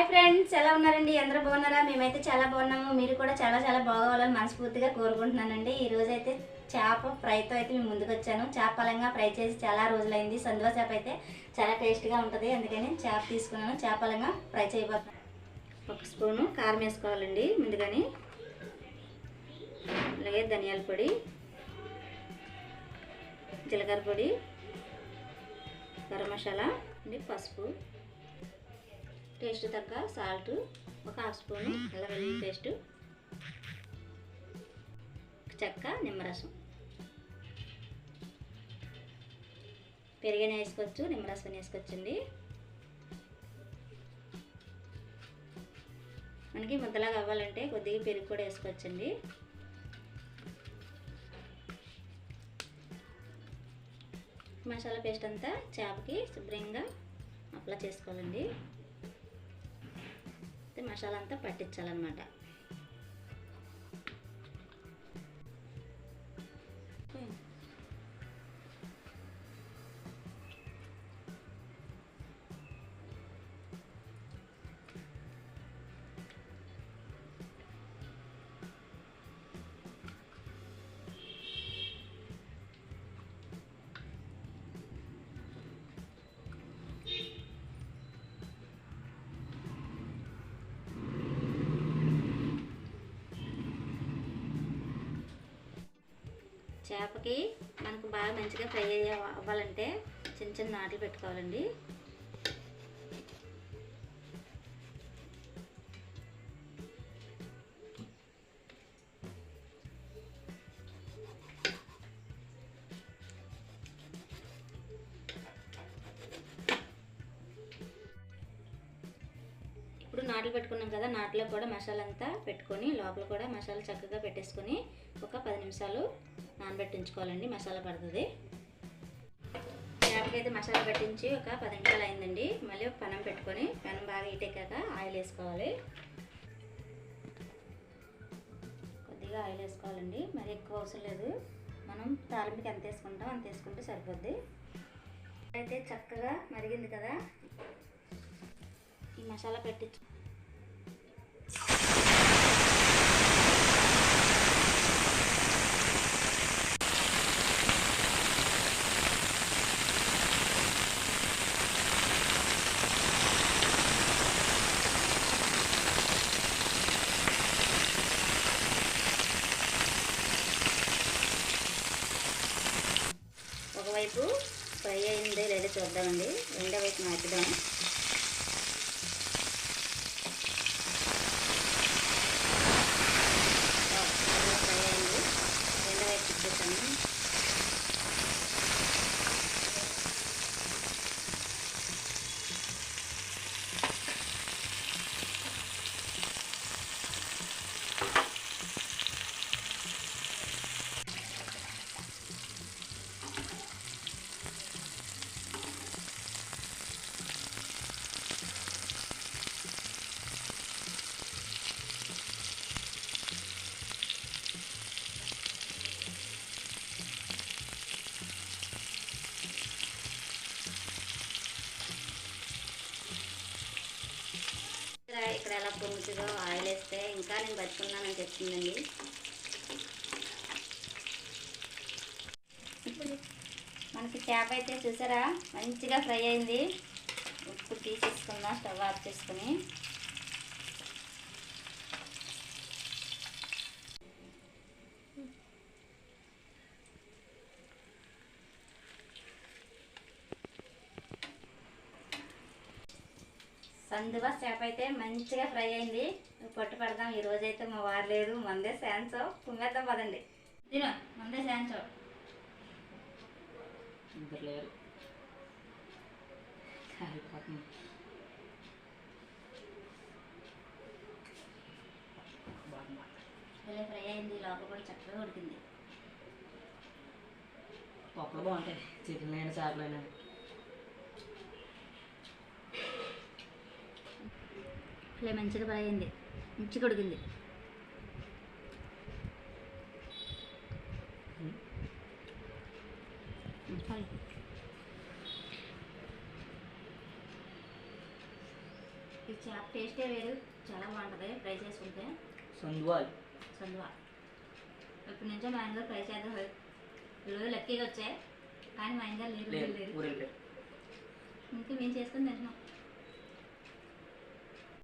ఎలా ఉన్నారండి? అందరూ బాగున్నారా? మేమైతే చాలా బాగున్నాము. మీరు కూడా చాలా చాలా బాగోవాలని మనస్ఫూర్తిగా కోరుకుంటున్నానండి. ఈ రోజు అయితే చేప ఫ్రైతో అయితే మేము ముందుకు వచ్చాను చేప పలంగా ఫ్రై చేసి చాలా రోజులైంది. సందువ చేప అయితే చాలా టేస్ట్గా ఉంటుంది. అందుకని చేప తీసుకున్నాను. చేప పలంగా ఫ్రై చేయబోతున్నాను. ఒక స్పూను కారం వేసుకోవాలండి ముందుగాని. అలాగే ధనియాల పొడి జీలకర్ర పొడి గరం మసాలా అండి పసుపు. టేస్ట్ తగ్గ సాల్ట్ ఒక హాఫ్ స్పూను అల్లం వెల్లుల్లి పేస్ట్. చెక్క నిమ్మరసం. పెరిగిన వేసుకోవచ్చు నిమ్మరసం వేసుకోవచ్చండి. మనకి ముద్దలాగా అవ్వాలంటే కొద్దిగా పెరుగు కూడా వేసుకోవచ్చండి. మసాలా పేస్ట్ అంతా చేపకి శుభ్రంగా అప్లై చేసుకోవాలండి. మసాలా అంతా పట్టించాలన్నమాట. చేపకి మనకు బాగా మంచిగా ఫ్రై అయ్యే అవ్వాలంటే చిన్న చిన్న నాట్లు పెట్టుకోవాలండి. నాట్లు పెట్టుకున్నాం కదా నాట్లో కూడా మసాలా అంతా పెట్టుకొని లోపల కూడా మసాలా చక్కగా పెట్టేసుకొని ఒక పది నిమిషాలు నానబెట్టించుకోవాలండి మసాలా పడుతుంది. చేపకైతే మసాలా పెట్టించి ఒక పది నిమిషాలు అయిందండి. మళ్ళీ పనం పెనం పెట్టుకొని పెనం బాగా ఈటెక్కాక ఆయిల్ వేసుకోవాలి. కొద్దిగా ఆయిల్ వేసుకోవాలండి మరి ఎక్కువ అవసరం లేదు. మనం తాలింపుకి ఎంత వేసుకుంటాం అంత వేసుకుంటే సరిపోద్ది. అయితే చక్కగా మరిగింది కదా. ఈ మసాలా పెట్టించు వైపు ఫ్రై అయింది లేదా చూద్దామండి. రెండో వైపు మార్చుదాం ఫ్రై అయింది రెండో వైపు తిప్పేసాను ఇక్కడ ఇక్కడ ఆయిల్ వేస్తే ఇంకా నేను బతుకున్నానని చెప్తుందండి మనకి చేప అయితే చూసారా? మంచిగా ఫ్రై అయింది. ఉప్పు తీసేసుకుందాం స్టవ్ ఆఫ్ చేసుకుని. సందువ చేప అయితే మంచిగా ఫ్రై అయింది. పొట్టు పెడదాం. ఈ రోజు అయితే మా వారు లేదు మందే శాన్సో కుమ్మేద్దాం పదండి. తిను. మందే శాన్సో ఇద్దరు లేరు. కాలిపోతుంది. ఇలా ఫ్రై అయింది. లోపల కూడా చక్కగా ఉడికింది. పప్పులు బాగుంటాయి. చికెన్ అయినా చేపలైనా ఇలా మంచిగా ఫ్రై అయింది మంచిగా ఉడికింది. ఈ చేప టేస్టే వేరు చాలా బాగుంటుంది ఫ్రై చేసుకుంటే. సందువాలు. చందువా ఇప్పటి నుంచో మా ఆయన ఫ్రై చేద్దాం ఈరోజు లక్కీగా వచ్చాయి కానీ మా ఆయన లేరు లేదు ఊరెళ్ళారు ఇంకా మేము చేసుకుని తింటున్నాం.